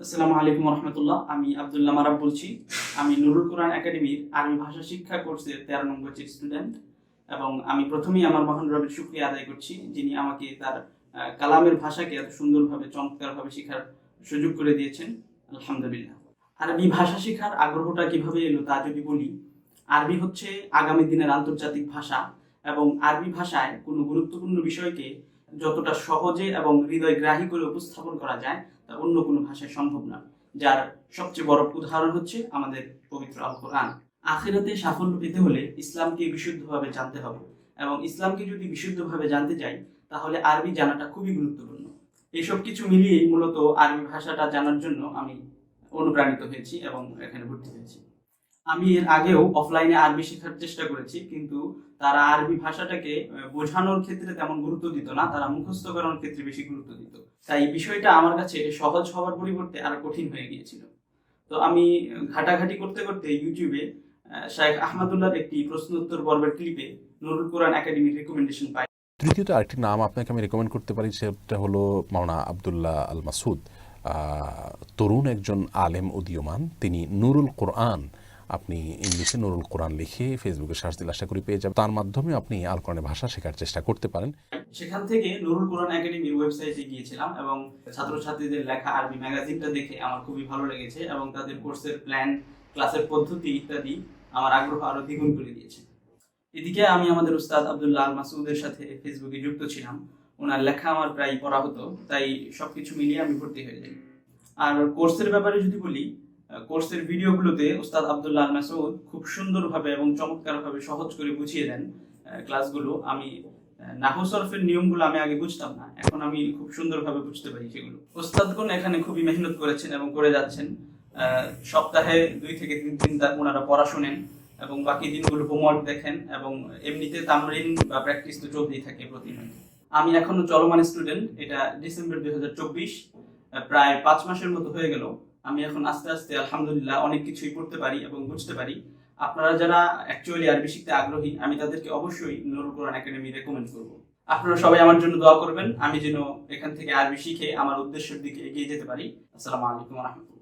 আসসালামু আলাইকুম রহমতুল্লাহ আমি আবদুল্লাহ মারাব বলছি। আমি নুরুল কোরআন একাডেমির আরবি ভাষা শিক্ষা কোর্সের তেরো নম্বর স্টুডেন্ট এবং আমি প্রথমেই আমার মহান রবের শুক্রিয়া আদায় করছি, যিনি আমাকে তার কালামের ভাষাকে এত সুন্দরভাবে, চমৎকারভাবে শেখার সুযোগ করে দিয়েছেন। আলহামদুলিল্লাহ। আরবি ভাষা শেখার আগ্রহটা কীভাবে এলো তা যদি বলি, আরবি হচ্ছে আগামী দিনের আন্তর্জাতিক ভাষা এবং আরবি ভাষায় কোনো গুরুত্বপূর্ণ বিষয়কে যতটা সহজে এবং হৃদয়গ্রাহী করে উপস্থাপন করা যায়, তা অন্য কোনো ভাষায় সম্ভব না। যার সবচেয়ে বড় উদাহরণ হচ্ছে আমাদের পবিত্র আল কোরআন আখিরাতে সাফল্য পেতে হলে ইসলামকে বিশুদ্ধভাবে জানতে হবে এবং ইসলামকে যদি বিশুদ্ধভাবে জানতে চাই, তাহলে আরবি জানাটা খুবই গুরুত্বপূর্ণ। এসব কিছু মিলিয়েই মূলত আরবি ভাষাটা জানার জন্য আমি অনুপ্রাণিত হয়েছি এবং এখানে ভর্তি হয়েছি। আমি এর আগেও অফলাইনে আরবি শেখার চেষ্টা করেছি, কিন্তু তারা আরবি ভাষাটাকে বোঝানোর ক্ষেত্রে তেমন গুরুত্ব দিত না, তারা মুখস্থ করানোর ক্ষেত্রে বেশি গুরুত্ব দিত। তাই বিষয়টা আমার কাছে সহজ হওয়ার পরিবর্তে আরও কঠিন হয়ে গিয়েছিল। তো আমি ঘাটাঘাটি করতে করতে ইউটিউবে শাইখ আহমদুল্লাহর একটি প্রশ্ন উত্তর পর্বের ক্লিপে নুরুল কোরআন একাডেমির রেকমেন্ডেশন পাই। তৃতীয়ত আরেকটি নাম আপনাকে আমি রেকমেন্ড করতে পারি, সেটা হলো মাওনা আবদুল্লাহ আল মাসুদ। তরুণ একজন আলেম উদীয়মান, তিনি নুরুল কোরআন আপনি ইংলিশে নুরুল কোরআন লিখে ফেসবুকে সার্চ দিলে আশা করি পেয়ে যাবেন। তার মাধ্যমে আপনি আল কোরআনের ভাষা শেখার চেষ্টা করতে পারেন। সেখান থেকে নুরুল কোরআন একাডেমির ওয়েবসাইটে গিয়েছিলাম এবং ছাত্রছাত্রীদের লেখা আরবি ম্যাগাজিনটা দেখে আমার খুবই ভালো লেগেছে এবং তাদের কোর্সের প্ল্যান ক্লাসের পদ্ধতি ইত্যাদি আমার আগ্রহ আরও দ্বিগুণ করে দিয়েছে। এদিকে আমি আমাদের উস্তাদ আব্দুল্লাহ আল মাসুদের সাথে ফেসবুকে যুক্ত ছিলাম। ওনার লেখা আমার প্রায় পড়া হতো, তাই সবকিছু মিলিয়ে আমি ভর্তি হয়ে যাই। আর কোর্সের ব্যাপারে যদি বলি কোর্সের ভিডিওগুলোতে উস্তাদ আবদুল্লাহ মাসুদ খুব সুন্দরভাবে এবং চমৎকারভাবে সহজ করে বুঝিয়ে দেন ক্লাসগুলো। আমি নাহু সরফের নিয়মগুলো আমি আগে বুঝতাম না, এখন আমি খুব সুন্দরভাবে বুঝতে পারি সেগুলো। ওস্তাদগণ এখানে খুবই মেহনত করেছেন এবং করে যাচ্ছেন। সপ্তাহে দুই থেকে তিন দিন তার ওনারা পড়া শোনেন এবং বাকি দিনগুলো হোমওয়ার্ক দেখেন এবং এমনিতে তামরিন বা প্র্যাকটিস তো চলতেই থাকে প্রতিনিয়ত। আমি এখনও চলমান স্টুডেন্ট, এটা ডিসেম্বর দুই প্রায় পাঁচ মাসের মতো হয়ে গেল। আমি এখন আস্তে আস্তে আলহামদুলিল্লাহ অনেক কিছুই পড়তে পারি এবং বুঝতে পারি। আপনারা যারা অ্যাকচুয়ালি আরবি শিখতে আগ্রহী, আমি তাদেরকে অবশ্যই নুরুল কোরআন একাডেমি রেকমেন্ড করব। আপনারা সবাই আমার জন্য দোয়া করবেন, আমি যেন এখান থেকে আরবি শিখে আমার উদ্দেশ্যের দিকে এগিয়ে যেতে পারি। আসসালামু আলাইকুম রহমতুল্লাহ।